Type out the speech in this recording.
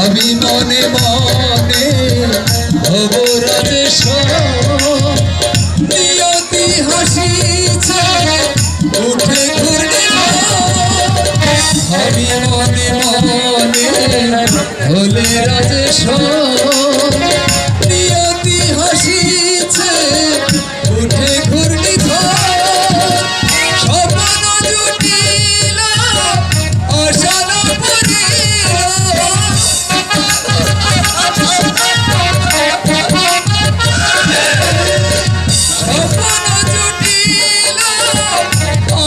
আমি মনে মনে অবরাজেশ নিয়তি হাসিছে উঠে ঘুরে আমি মনে মনে ভোলে রাজেশ